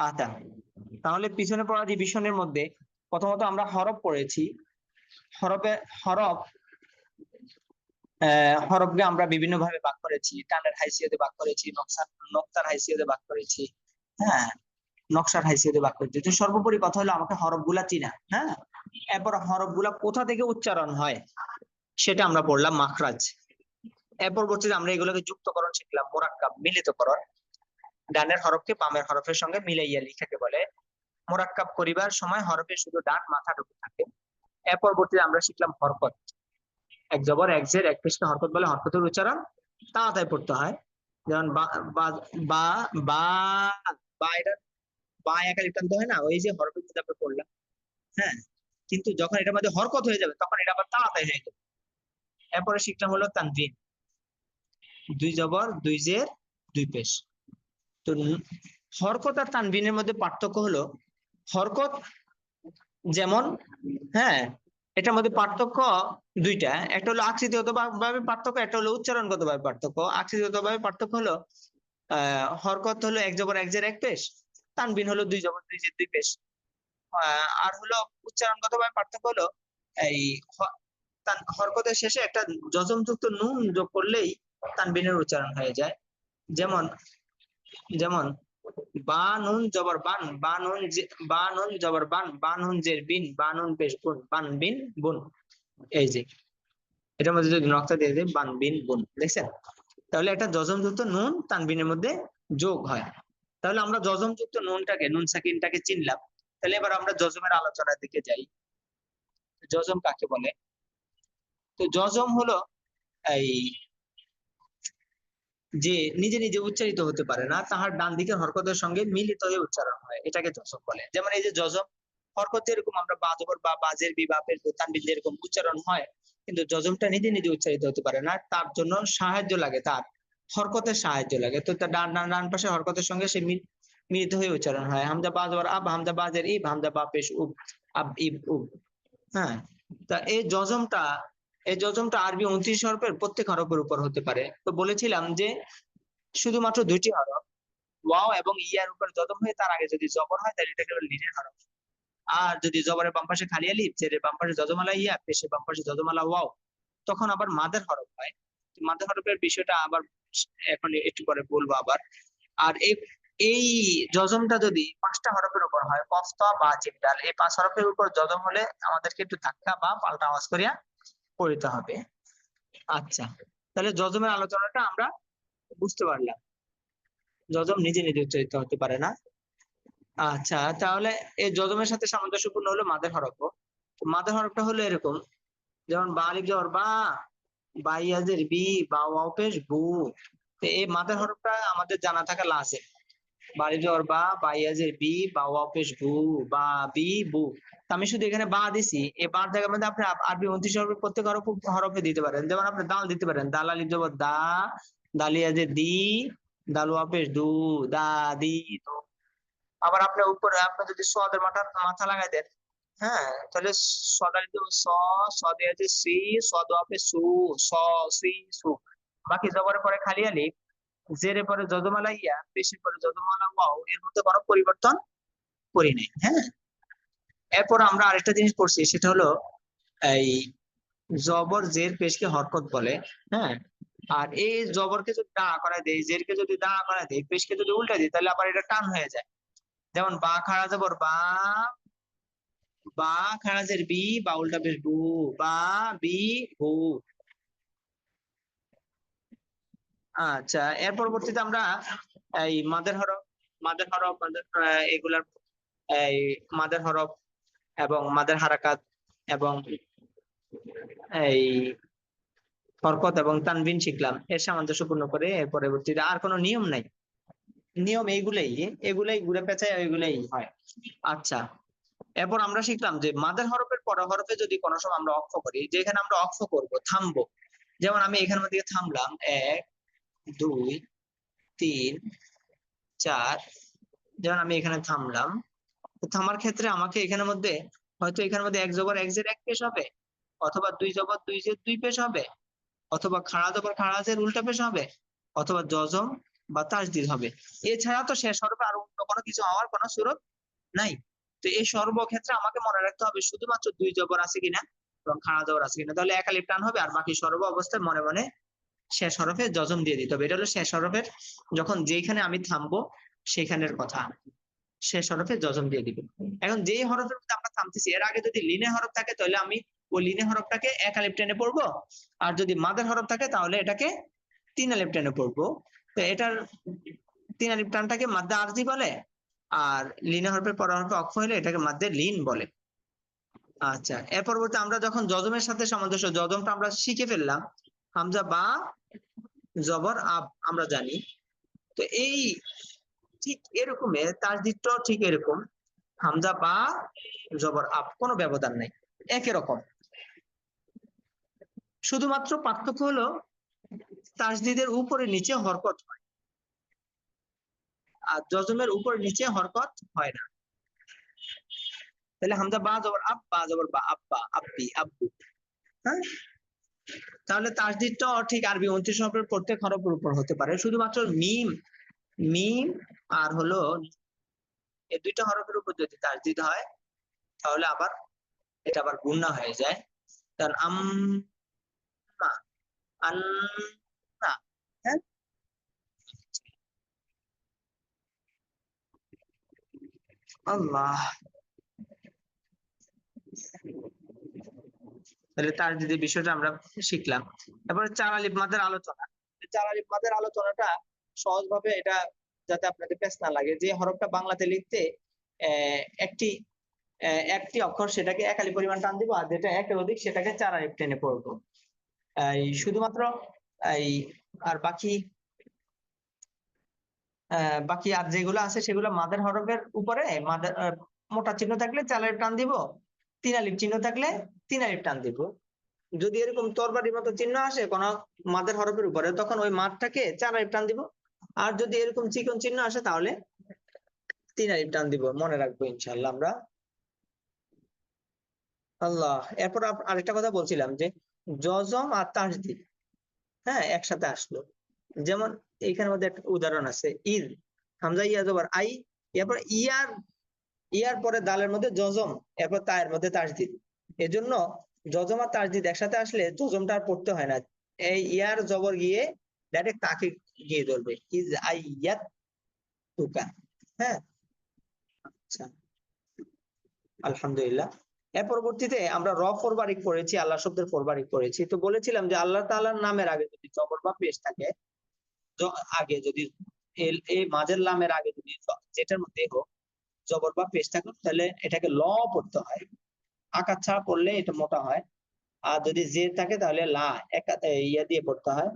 আচ্ছা তাহলে পিছনে পড়া ডিভিশনের মধ্যে প্রথমত আমরা হরফ পড়েছি। হরফে হরফ আহ, হরফকে আমরা বিভিন্ন ভাবে ভাগ করেছি। টানের হাইসিয়তে ভাগ করেছি নকশার নকশার হাইসিয়তে ভাগ করেছি। হ্যাঁ নকশার হাইসিয়তে ভাগ করেছি। তো সর্বোপরি কথা হলো আমাকে হরফগুলা চিনা। হ্যাঁ এরপর হরফগুলা কোথা থেকে উচ্চারণ হয় সেটা আমরা পড়লাম মাখরাজ। এর পরবর্তীতে আমরা এগুলোকে যুক্তকরণ শিখলাম মোরাক্কাব মিলিতকরণ। ডানের হরফকে বামের হরফের সঙ্গে মিলাইয়া লিখাকে বলে। মোরাক্কাব করিবার সময় হরফে শুধু ডান মাথাটুকু থাকে। এর পরবর্তীতে আমরা শিখলাম হরকত। এক জবর, এক জের, এক পেশকে হরকত বলে হরকতের উচ্চারণ তাড়াতাড়ি পড়তে হয়। যেমন বা, বা- বা বা এটা বা একা লিপ্তান্ত হয় না? ওই যে হরফের মধ্যে আমরা পড়লাম। হ্যাঁ? কিন্তু যখন এটার মধ্যে হরকত হয়ে যাবে, তখন এটা আবার তাড়াতাড়ি হয়ে যাবে। এরপরে শিখলাম হলো তানভিন দুই জবর, দুই জের, দুই পেশ তো হরকত আর তানবিনের মধ্যে পার্থক্য হলো, হরকত যেমন হ্যাঁ এটার মধ্যে পার্থক্য দুইটা, একটা হলো আকৃতিগত ভাবে পার্থক্য, একটা হলো উচ্চারণগত ভাবে পার্থক্য। আকৃতিগত ভাবে পার্থক্য হলো, আহ, হরকত হলো এক জবর এক জের এক পেশ, তানবিন হলো দুই জবর দুই জের দুই পেশ। আর হলো উচ্চারণগত ভাবে পার্থক্য হলো, এই হরকতের শেষে একটা যজমযুক্ত নুন যোগ করলেই তানবিনের উচ্চারণ হয়ে যায়। যেমন যেমন, বানুন জবর বান বা নুন জে- বা নুন জবর বান বা নুন জের বিন বা নুন পেশ বুন, বান বিন বুন। এই যে, এটার মধ্যে যদি নকশা দিয়ে দিই, বান বিন বুন, দেখছেন? তাহলে একটা যজমযুক্ত নুন তানবিনের মধ্যে যোগ হয়। তাহলে আমরা যজমযুক্ত নুনটাকে, নুন সাকিনটাকে চিনলাম। তাহলে এবার আমরা যজমের আলোচনার দিকে যাই। যজম কাকে বলে? তো যজম হলো এই যে নিজে নিজে উচ্চারিত হতে পারে না, তাহার ডান দিকের হরকতের সঙ্গে মিলিত হয়ে উচ্চারণ হয়, এটাকে যজম বলে। যেমন এই যে যজম হরকত যেরকম আমরা বা জবর, বা বাজের বি বাপের তানবিন যেরকম উচ্চারণ হয়, কিন্তু যজমটা নিজে নিজে উচ্চারিত হতে পারে না, তার জন্য সাহায্য লাগে, তার হরকতের সাহায্য লাগে। তো তার ডান ডান ডান পাশে হরকতের সঙ্গে সে মিল- মিলিত হয়ে উচ্চারণ হয়, হামজা বা জবর, আব, হামজা বাজের ইব, হামজা বা পেশ, উব, আব, ইব, উব হ্যাঁ। তা এই যজমটা এই যজমটা আরবি উনত্রিশ হরফের প্রত্যেক হরফের উপর হতে পারে। তো বলেছিলাম যে শুধুমাত্র দুইটি হরফ, ওয়াও এবং ইয়ার উপর যজম হয়ে তার আগে যদি জবর হয়, তাহলে এটাকে বলে লিনের হরফ। আর যদি জবরের বাম পাশে খালি আলিফ জেরের বাম পাশে যজমালা ইয়া পেশের বাম পাশে যজমালা ওয়াও, তখন আবার মাদের হরফ হয়। মাদের হরফের বিষয়টা আবার এখন একটু পরে বলব আবার। আর এই এই যজমটা যদি পাঁচটা হরফের উপর হয় কফতা বা জিবদাল এই পাঁচ হরফের উপর যজম হলে আমাদেরকে একটু ধাক্কা বা পাল্টা আওয়াজ করিয়া পড়িতে হবে। আচ্ছা তাহলে যজমের আলোচনাটা আমরা বুঝতে পারলাম। যজম নিজে নিজে উচ্চারিত হতে পারে না। আচ্ছা তাহলে এই যজমের সাথে সামঞ্জস্যপূর্ণ হলো মাদের হরফ। মাদের হরফটা হলো এরকম, যেমন বা আলিফ জবর বা বাইয়াজের বি বা ওয়াও পেশ, বু। এই মাদের হরফটা আমাদের জানা থাকা লাজে বা আলিফ জবর বা বাইয়াজের বি বা ওয়াও পেশ বু বা বি। বু আমি শুধু এখানে বা দিছি এই বার জায়গার মধ্যে আপনি আরবি উনত্রিশ হরফের প্রত্যেক হরফ হরফে দিতে পারেন। যেমন আপনি দাল দিতে পারেন, দাল আলিফ জবর দা দালিয়াজে দি, দাল ওয়াও দু, দা, দি, দু। আবার আপনি উপরে, আপনি যদি সদের মাথা মাথা লাগাই দেন হ্যাঁ তাহলে সদালি স, সদে আছে সি, সদ আপে সু, স, সি, সু। বাকি জবরের পরে খালি আলিফ জেরে পরে যদমালা ইয়া পেশের পরে যদমালা ওয়াও, এর মধ্যে কোনো পরিবর্তন করি নাই হ্যাঁ? এরপর আমরা আরেকটা জিনিস পড়ছি, সেটা হলো এই জবর জের পেশকে হরকত বলে হ্যাঁ? আর এই জবরকে যদি দাঁড়া করায় দেয়, জেরকে যদি দাঁড়া করায় দেয়, পেশকে যদি উল্টা দিই তাহলে আবার এটা টান হয়ে যায়। যেমন বা খাড়া জবর, বা বা খাড়া জের বি, বা উল্টা পেশ বু, বা, বি, বু আচ্ছা এর পরবর্তীতে আমরা এই মাদের হরফ মাদের হরফ, মাদের এগুলার, এই মাদের হরফ এবং মাদের হারাকাত এবং এই হরকত এবং তানবিন শিখলাম। এর সামঞ্জস্যপূর্ণ করে এর পরবর্তীতে আর কোনো নিয়ম নাই। নিয়ম এইগুলাই, এগুলাই ঘুরে পেঁচায় ওইগুলাই হয়। আচ্ছা এরপর আমরা শিখলাম যে মাদের হরফের পর হরফে যদি কোনো সময় আমরা অক্ষ করি, যেখানে আমরা অক্ষ করব, থামবো, যেমন আমি মধ্যে থামলাম, এক দুই, তিন, চার। যেমন আমি এখানে থামলাম। থামার ক্ষেত্রে আমাকে এখানের মধ্যে, হয়তো এখানের মধ্যে এক জবর এক জের এক পেশ হবে, অথবা দুই জবর দুই জের দুই পেশ হবে, অথবা খাড়া জবর খাড়া জের উল্টা পেশ হবে, অথবা জজম বা তাসদিদ হবে। এছাড়া তো শেষ হরফে আর অন্য কোনো কোনো কিছু হওয়ার কোনো সুরত নাই। তো এই সর্বক্ষেত্রে আমাকে মনে রাখতে হবে শুধুমাত্র দুই জবর আছে কিনা এবং খাড়া জবর আছে কিনা। তাহলে একালিপ টান হবে আর বাকি সর্ব অবস্থায় মনে মনে শেষ হরফে জজম দিয়ে দিতে হবে। এটা হলো শেষ হরফের যখন যেখানে আমি থামবো সেখানের কথা। শেষ হরফে জজম দিয়ে দিবে। এখন যেই হরফের মধ্যে আমরা থামতেছি, এর আগে যদি লিনে হরফ থাকে তাহলে আমি ওই লিনে হরফটাকে এক আলিপ টেনে পড়ব। আর যদি মাদার হরফ থাকে তাহলে এটাকে তিন আলিপ টেনে পড়ব। তো এটার তিন আলিপ টানটাকে মাদ্দা আরজি বলে, আর লিনে হরফের পর হরফে অক্ষ হলে এটাকে মাদ্দে লিন বলে। আচ্ছা এর পরবর্তী আমরা যখন জজমের সাথে সামঞ্জস্য জজমটা আমরা শিখে ফেললাম। হামজা বা জবর আব আমরা জানি। তো এই ঠিক এরকমের তাসদিদটাও ঠিক এরকম। হামজা বা জবর আব কোনো ব্যবধান নাই একই রকম। শুধুমাত্র পার্থক্য হলো তাজদিদের উপরে নিচে হরকত হয়। আর জজমের উপরে নিচে হরকত হয় না। তাহলে হামজা বা জবর আব, বা জবর বা আব্বা, আব্বি, আব্বু হ্যাঁ? তাহলে তাসদিদটাও ঠিক আরবি উনত্রিশ হরফের প্রত্যেক হরফের উপর হতে পারে। শুধুমাত্র মিম মিম আর হলো এই দুইটা হরফের উপর যদি তাসদিদ হয়, তাহলে আবার এটা আবার গুণা হয়ে যায়। কারণ আম্মা আন্না হ্যাঁ? আল্লাহ। তাহলে তার যদি বিষয়টা আমরা শিখলাম। তারপরে আলিফ মাদের আলোচনা। চার আলিফ মাদের আলোচনাটা সহজভাবে এটা যাতে আপনাদের পেস না লাগে। যে হরফটা বাংলাতে লিখতে একটি একটি অক্ষর সেটাকে এক আলিফ পরিমাণ টান দিব, আর যেটা একের অধিক সেটাকে চার আলিফ টেনে পড়ব। এই শুধুমাত্র এই আর বাকি বাকি আর যেগুলো আছে সেগুলো মাদের হরফের উপরে, মাদের মোটা চিহ্ন থাকলে চার আলিফ টান দিব, তিন আলিফ চিহ্ন থাকলে তিন টান দিব। যদি এরকম তরবারির মতো চিহ্ন আসে কোন মাদের হরফের উপরে, তখন ওই মাদটাকে চার টান দিব। আর যদি এরকম চিকন চিহ্ন আসে, তাহলে তিন টান দিব। মনে রাখব ইনশাল্লাহ আমরা। আল্লাহ, এরপর আরেকটা কথা বলছিলাম যে জজম আর তাসদিদ হ্যাঁ একসাথে আসলো। যেমন এইখানের মধ্যে একটা উদাহরণ আছে ঈদ হামজা, ইয়া, জবর, আই, এরপর ইয়ার ইয়ার পরে দালের মধ্যে জজম এরপর তায়ের মধ্যে তাসদিদ এজন্য জজম আর তাসদিদ একসাথে আসলে জজমটা আর পড়তে হয় না। এই ইয়ার জবর গিয়ে ডাইরেক্ট তাকে গিয়ে ধরবে। ইজ আইয়াত তুকা। হ্যাঁ? আচ্ছা। আলহামদুলিল্লাহ। এর পরবর্তীতে আমরা র ফরবারিক পড়েছি, আল্লাহ শব্দের ফরবারিক পড়েছি। তো বলেছিলাম যে আল্লাহ তাআলার নামের আগে যদি জবর বা পেশ থাকে আগে যদি এই মাঝের লামের আগে যদি যেটার মধ্যে হোক, জবর বা পেশ থাকে, তাহলে এটাকে ল পড়তে হয়। আকার ছাড়া পড়লে এটা মোটা হয়। আর যদি জে থাকে তাহলে লা ইয়া দিয়ে পড়তে হয়,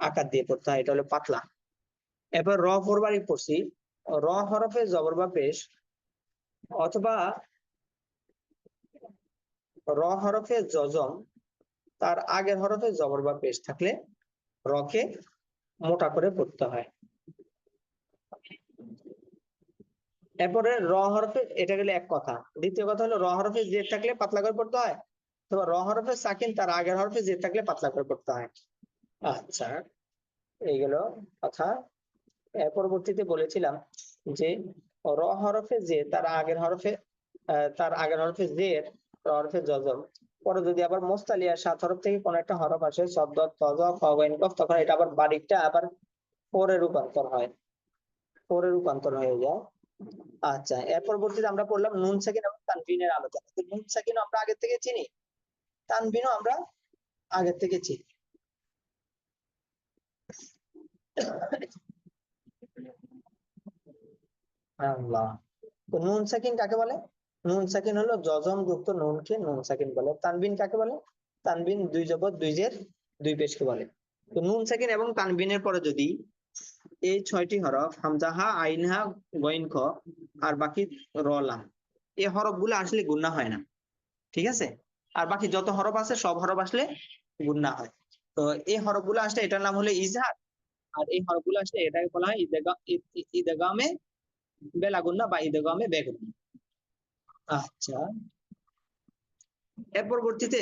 আকার দিয়ে পড়তে হয়, এটা হলো পাতলা। এরপর র ফরবারিক পড়ছি। র হরফে জবর বা পেশ অথবা র হরফে জজম তার আগের হরফে জবর বা পেশ থাকলে রকে মোটা করে পড়তে হয়। এরপরে র হরফে, এটা গেলে এক কথা। দ্বিতীয় কথা হলো, র হরফে জে থাকলে পাতলা করে পড়তে হয়, অথবা র হরফে সাকিন, তার আগের হরফে জে থাকলে পাতলা করে পড়তে হয়। আচ্ছা এইগুলো কথা। এর পরবর্তীতে বলেছিলাম যে, র হরফে যে তার আগের হরফে তার আগের হরফে জের র হরফে জজম। পরে যদি আবার মোস্তালিয়া সাত হরফ থেকে কোন একটা হরফ আসে শব্দ তজ কফ তখন এটা আবার বারিকটা আবার পরে রূপান্তর হয়। পরে রূপান্তর হয়ে যায়। আচ্ছা এর পরবর্তীতে আমরা পড়লাম নুন সাকিন এবং তানবিনের আলোচনা। নুন সাকিন আমরা আগে থেকে চিনি তানবিনও আমরা আগে থেকে চিনি। তো নুন সাকিন কাকে বলে? নুন সাকিন হলো জজম যুক্ত নুনকে নুন সাকিন বলে। তানবিন কাকে বলে? তানবিন দুই জবর দুই জের দুই পেশকে বলে। তো নুন সাকিন এবং তানবিনের পরে যদি এই ছয়টি হরফ হামজাহা আইনহা গইন খ আর বাকি র, লাম। এই হরফগুলো আসলে গুন্না হয় না, ঠিক আছে? আর বাকি যত হরফ আছে, সব হরফ আসলে গুন্না হয়। তো এই হরফগুলো আসলে এটার নাম হলো ইজহার, আর এই হরফগুলো আসলে এটাকে বলা হয় ইদেগা, ইদেগামে বেলাগুন্না বা ইদেগামে বেগুন্না। আচ্ছা। এর পরবর্তীতে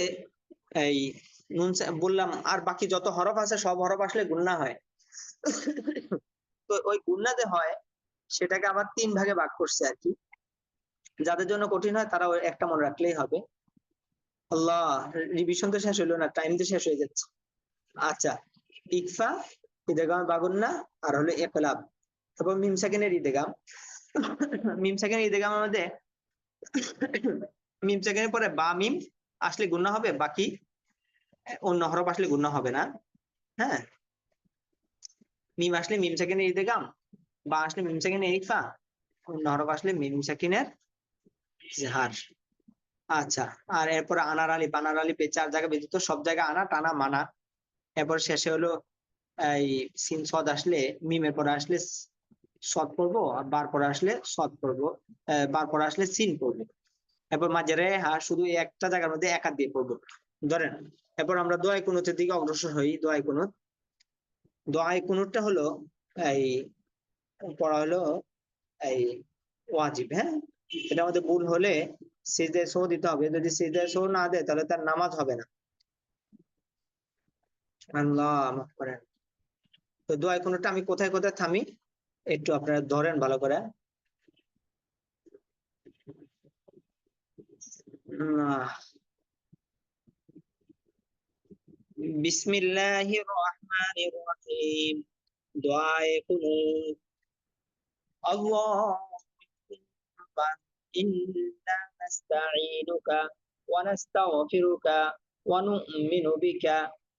এই বললাম, আর বাকি যত হরফ আছে, সব হরফ আসলে গুন্না হয়। তো ওই গুন্না যে হয়, সেটাকে আবার তিন ভাগে ভাগ করছে আর কি। যাদের জন্য কঠিন হয়, তারা একটা মনে রাখলেই হবে। আল্লাহ রিভিশন তো শেষ হলো না টাইম তো শেষ হয়ে যাচ্ছে। আচ্ছা ইকফা ইদেগাম বাগুন্না, আর হলো একলাব তারপর মিম সেকেন্ডের ইদেগাম মিম সেকেন্ডের ইদেগামের মধ্যে মিম সেকেন্ডের পরে বা, মিম, আসলে গুণা হবে, বাকি অন্য হরফ আসলে গুণা হবে না। হ্যাঁ? মিম আসলে মিম সেকেন্ডের ইদেগাম বা আসলে মিম সেকেন্ডের ইকফা হরফ আসলে মিম সেকেন্ডের ইজহার আচ্ছা আর এরপর আনার আলিফ আনার এই চার জায়গা ব্যতীত সব জায়গায় আনা, টানা, মানা। এরপর শেষে হলো এই সিন সদ আসলে, মিমের পরে আসলে সদ পড়ব, আর বার পরে আসলে সদ পড়ব বার পরে আসলে সিন পড়ব। এরপর মাঝে রে হা, শুধু একটা জায়গার মধ্যে একা দিয়ে পড়ব। ধরেন, এরপর আমরা দোয়াই কুনুতের দিকে অগ্রসর হই, দোয়াই কুনুত। দোয়াই কুনুতটা হলো এই পড়া হলো এই ওয়াজিব হ্যাঁ? এটা আমাদের ভুল হলে সিজদায় সো দিতে হবে। যদি সিজদায় সো না দেয় তাহলে তার নামাজ হবে না। আল্লাহ মাফ করেন তো দোয়া কোনটা আমি কোথায় কোথায় থামি একটু আপনারা ধরেন ভালো করে। আহ, بسم الله الرحمن الرحيم دعاء قنوت اللهم إنا نستعينك ونستغفرك ونؤمن بك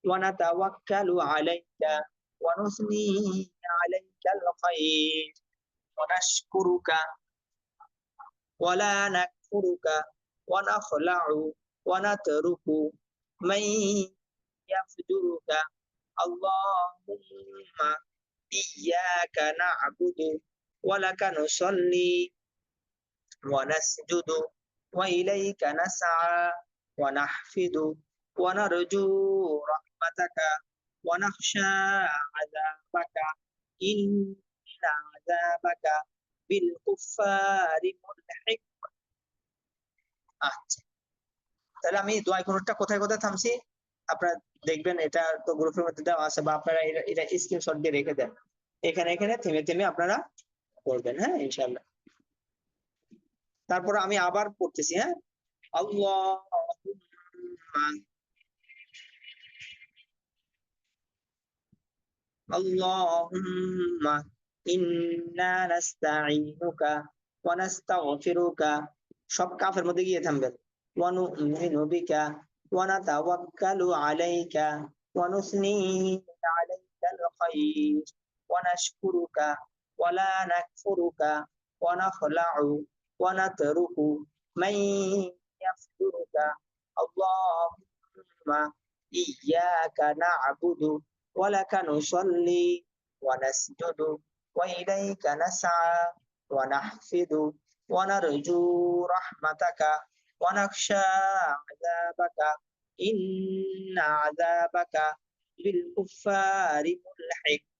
ونتوكل عليك ونثني عليك الخير ونشكرك ولا نكفرك ونخلع ونترك من লা নাকফুরুকা ওয়া নাখলা'ু ওয়া নাতরুকু মান ইয়াফজুরুকা আল্লাহুম্মা إياك نعبد ولك نصلي ونسجد وإليك نسعى ونحفد ونرجو رحمتك ونخشى عذابك إن عذابك بالكفار ملحق আচ্ছা তাহলে আমি দোয়া কোনটা কোথায় কোথায় থামছি আপনারা দেখবেন এটা তো গ্রুপের মধ্যে দেওয়া আছে বা আপনারা এটা স্ক্রিনশট দিয়ে রেখে দেন। এখানে এখানে থেমে থেমে আপনারা করবেন হ্যাঁ ইনশাআল্লাহ। তারপর আমি আবার পড়তেছি হ্যাঁ? ইন্না নাস্তাঈনুকা ওয়া নাস্তাগফিরুকা। সব কাফের মধ্যে গিয়ে থামবেন। ওয়া নু'মিনু বিকা ونتوكل عليك ونثني عليك الخير ونشكرك ولا نكفرك ونخلع ونترك من يفجرك اللهم إياك نعبد ولك نصلي ونسجد وإليك نسعى ونحفد ونرجو رحمتك. ونخشى عذابك. إن عذابك بالكفار ملحق.